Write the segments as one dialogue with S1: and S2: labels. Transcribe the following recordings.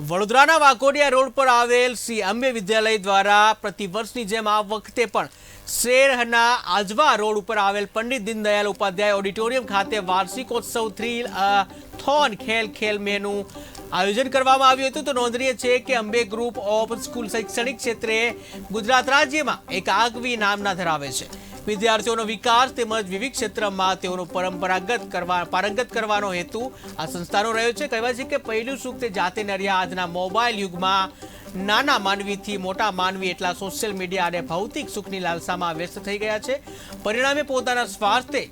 S1: વડોદરાના વાઘોડિયા રોડ પર આવેલ શ્રી અંબે વિદ્યાલય દ્વારા પ્રતિવર્ષની જેમ આ વખતે પણ શેરના આજવા રોડ ઉપર આવેલ પંડિત દીનદયાલ ઉપાધ્યાય ઓડિટોરિયમ ખાતે વાર્ષિકોત્સવ થ્રી થોન ખેલ ખેલ મેનું આયોજન કરવામાં આવ્યું હતું. તો નોંધનીય છે કે અંબે ગ્રુપ ઓફ સ્કૂલ શૈક્ષણિક ક્ષેત્રે ગુજરાત રાજ્યમાં એક આગવી નામના ધરાવે છે. વિદ્યાર્થીઓનો વિકાસ તેમજ વિવિધ ક્ષેત્રમાં તેઓનો પરંપરાગત કરવા પારંગત કરવાનો હેતુ આ સંસ્થાનો રહ્યો છે. કહેવાય છે કે પહેલું સુખ તે જાતે નર્યા. આજના મોબાઈલ યુગમાં નાના માનવીથી મોટા માનવી એટલા સોશિયલ મીડિયા અને ભૌતિક સુખની લાલસામાં વ્યસ્ત થઈ ગયા છે. પરિણામે પોતાના સ્વાર્થે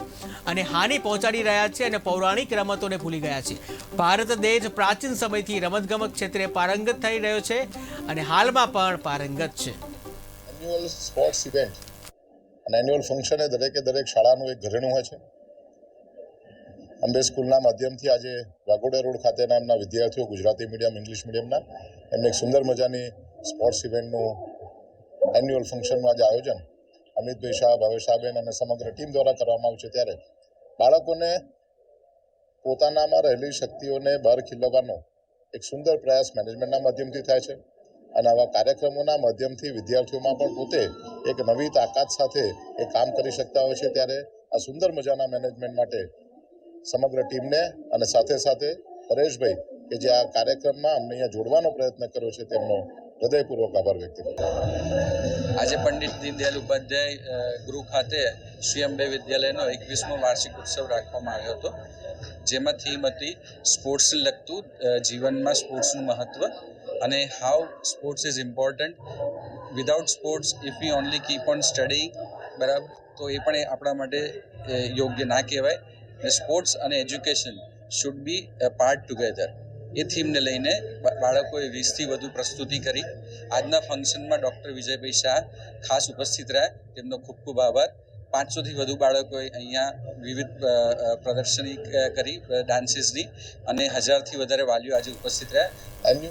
S1: અને હાનિ પહોંચાડી રહ્યા છે અને પૌરાણિક રમતોને ભૂલી ગયા છે. ભારત દેશ પ્રાચીન સમયથી રમતગમત ક્ષેત્રે પારંગત થઈ રહ્યો છે અને હાલમાં પણ પારંગત છે.
S2: સ્પોર્ટ્સ ઇવેન્ટ અને એન્યુઅલ ફંક્શન એ દરેકે દરેક શાળાનું એક ઘરેણું હોય છે. અંબે સ્કૂલના માધ્યમથી આજે વાઘોડિયા રોડ ખાતેના એમના વિદ્યાર્થીઓ, ગુજરાતી મીડિયમ, ઇંગ્લિશ મીડિયમના, એમને એક સુંદર મજાની સ્પોર્ટ્સ ઇવેન્ટનું એન્યુઅલ ફંક્શનનું આજે આયોજન અમિતભાઈ શાહ ભાવેશાબેન અને સમગ્ર ટીમ દ્વારા કરવામાં આવ્યું છે. ત્યારે બાળકોને પોતાનામાં રહેલી શક્તિઓને બહાર ખીલવવાનો એક સુંદર પ્રયાસ મેનેજમેન્ટના માધ્યમથી થાય છે. અને આવા કાર્યક્રમોના માધ્યમથી વિદ્યાર્થીઓમાં પણ પોતે એક નવી તાકાત સાથે એ કામ કરી શકતા હોય છે ત્યારે આ સુંદર મજાના મેનેજમેન્ટ માટે સમગ્ર ટીમને અને સાથે સાથે પરેશભાઈ કે જે આ કાર્યક્રમમાં અમને અહીંયા જોડવાનો પ્રયત્ન કર્યો છે તેમનો હૃદયપૂર્વક આભાર વ્યક્ત કર્યો
S3: આજે પંડિત દીનદયાલ ઉપાધ્યાય ગૃહ ખાતે શ્રી અંબે વિદ્યાલયનો એકવીસમો વાર્ષિક ઉત્સવ રાખવામાં આવ્યો હતો. જેમાં થીમ હતી સ્પોર્ટ્સ લગતું જીવનમાં સ્પોર્ટ્સનું મહત્ત્વ અને how sports is important without sports if you only keep on study બરાબર? તો એ પણ આપણા માટે યોગ્ય ના કહેવાય. સ્પોર્ટ્સ અને education should be part together એ થીમને લઈને બાળકોએ વીસથી વધુ પ્રસ્તુતિ કરી. આજના ફંક્શનમાં ડૉક્ટર વિજયભાઈ શાહ ખાસ ઉપસ્થિત રહ્યા. તેમનો ખૂબ ખૂબ આભાર. પાંચસોથી વધુ બાળકોએ અહીંયા વિવિધ પ્રદર્શની કરી ડાન્સીસની અને હજારથી વધારે વાલીઓ આજે ઉપસ્થિત રહ્યા.